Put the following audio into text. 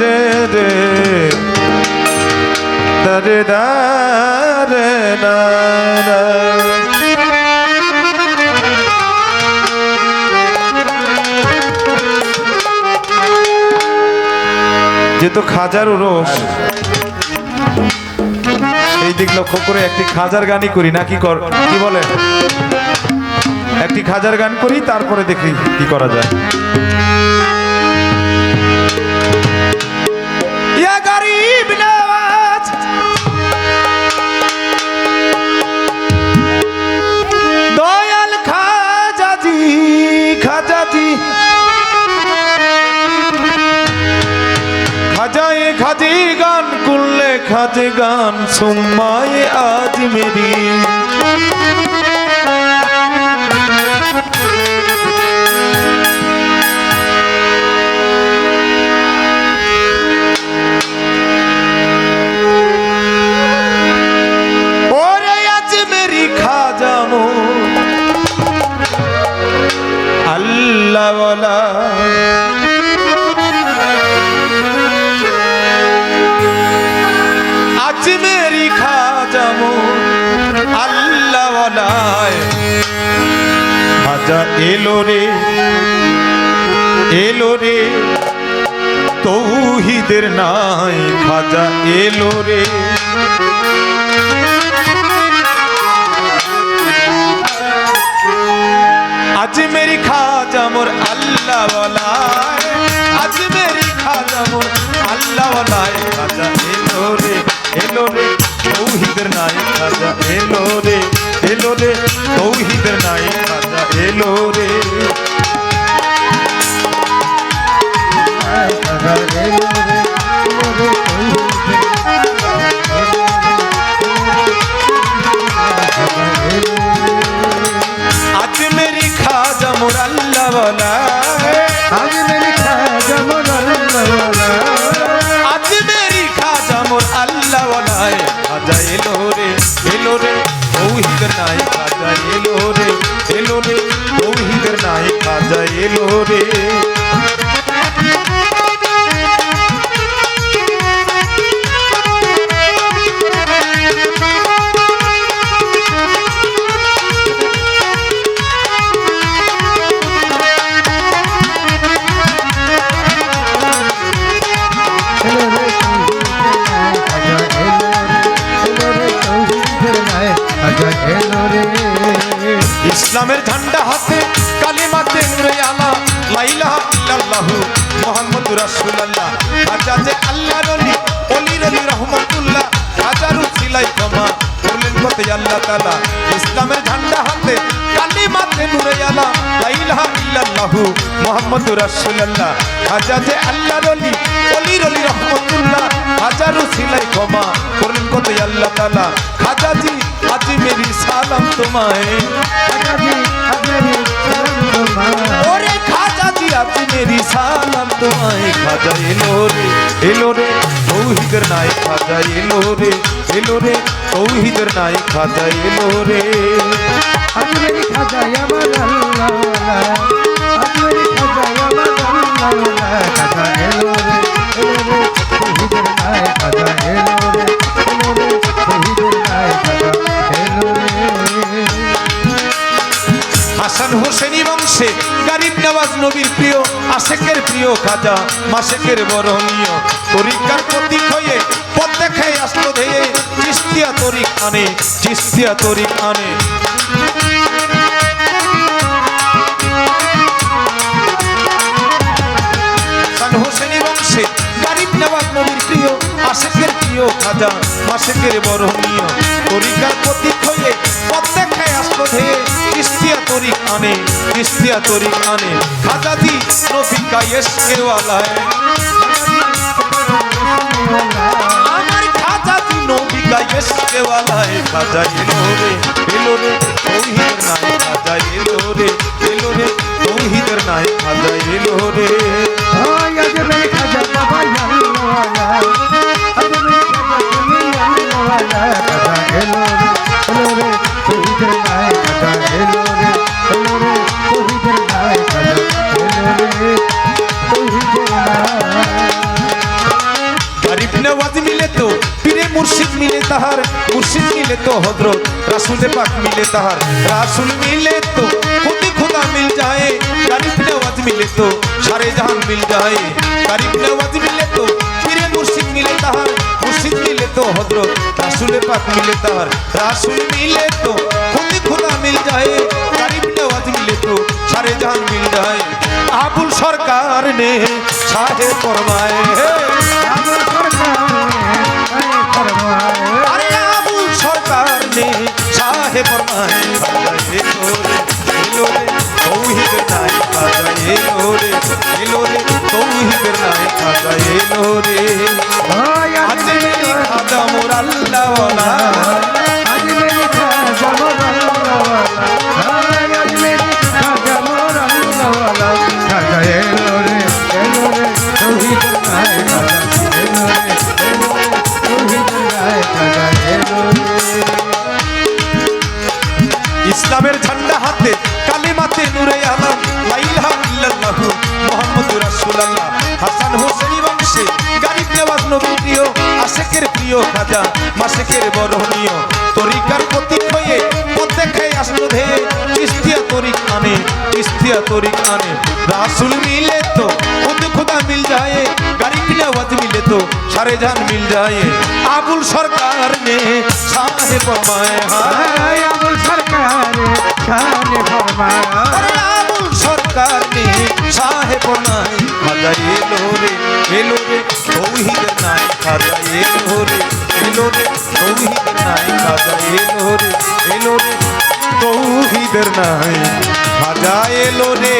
রে রে দরে দারে না না। যেহেতু খাজার রস এই দিক লক্ষ্য করে একটি খাজার গানই করি নাকি কর কি বলে? একটি খাজার গান করি, তারপরে দেখি কি করা যায়। গান করলে খাজে গান সুম্মায়ে আজ মেরি। আজ মেরি খাজামো আল্লাহওয়ালায় খাজা এলো রে এলো রে, তৌহিদের নাই, খাজা এলো রে। আজ মেরি খাজা মোর মোর আল্লাহ ওয়ালায় আজ মেরি খাজা মোর আল্লাহওয়ালা আজ মেরি খাজা মোর আল্লাহ ওয়ালায় খাজা এলো রে এলো রে তৌহিদের নাই খাজা এলো রে এলো রে নাই খাজা এলো রে। ইসলামের ঝান্ডা হাতে কালিমাতে নুরে আলা, লাইলাহ ইল্লাল্লাহু মুহাম্মাদুর রাসূলুল্লাহ। যে আল্লাহর ওলি ওলির ওলি রহমাতুল্লাহ। হাজারু সিলাই ক্ষমা করলেন কত আল্লাহ তাআলা। ইসলামের ঝান্ডা হাতে কালিমাতে নুরে আলা, লাইলাহ ইল্লাল্লাহু মুহাম্মাদুর রাসূলুল্লাহ। যে আল্লাহর ওলি ওলির ওলি রহমাতুল্লাহ। হাজারু সিলাই ক্ষমা করলেন কত আল্লাহ তাআলা। খাজাজি আজি মেরি সালাম তোমায়। তোমায় খাজা এলো রে এলো রে, তৌহিদের নাই খাজা এলো রে এলো রে, তৌহিদের নাই খাজা এলো রে। আজ মেরি খাজা আমার আল্লাহওয়ালা গারিব নওয়াজ নবীর প্রিয়, আশেকের প্রিয় খাজা মাসেকের বরণীয়। তরিকার প্রতীক হয়ে পথ দেখায় আসলো ধেয়ে, চিস্তিয়া তরিক আনে, চিস্তিয়া তরিক আনে। আশেকের প্রিয় খাজা মাসেকের বরণীয়। তরিকার প্রতীক হয়ে পথ চিস্তিয়া তরিক আনে চিস্তিয়া তরিক আনে খাজাজি নবিকা এসকেওয়ালায় আমার নবী নবিকা এসকেওয়ালায় খাজা এলো রে এলো রে, তৌহিদের নাই খাজা রে, এলো রে, তৌহিদের নাই খাজা রে। তাহার, মুর্শিদ মিলে তো হজরত রাসুলে পাক মিলে তাহার। রাসুল মিলে তো খুদি খুদা মিল যায় গরিব নওয়াজ মিলে তো, সারে জাহান মিল যায়। গরিব নওয়াজ মিলে তো, পীরে মুর্শিদ মিলে তাহার, মুর্শিদ মিলে তো হজরত রাসুলে পাক মিলে তাহার। রাসুল মিলে তো খুদি খুদা মিল যায় গরিব নওয়াজ মিলে তো, সারে জাহান মিল যায়। আবুল সরকার নে সাহে ফরমায় ইসলামের ঝান্ডা হাতে কালিমাতে নূরে আলম লাইলাহা ইল্লাল্লাহু মুহাম্মাদুর রাসূলুল্লাহ। হাসান হোসেনি বংশে গরিব নেওয়াজ নবী প্রিয় প্রিয় খাজা মাসেকের বরহনীয় তরিকার প্রতীক হয়ে দেখায় আসলো ধে ইস্তিয়া তরিক আনে ইস্তিয়া তরিক আনে। রাসূল মিলে তো খুদ খুদা মিল যায়, গরিব নেওয়াজ মিলে তো, সারে জান মিল যায়। আবুল সরকার নে সাহেব মায় হায়। রে এলো রে তৌহিদের নাই খাজা এলো রে এলো রে তৌহিদের নাই খাজা এলো রে এলো রে তৌহিদের নাই খাজা এলো রে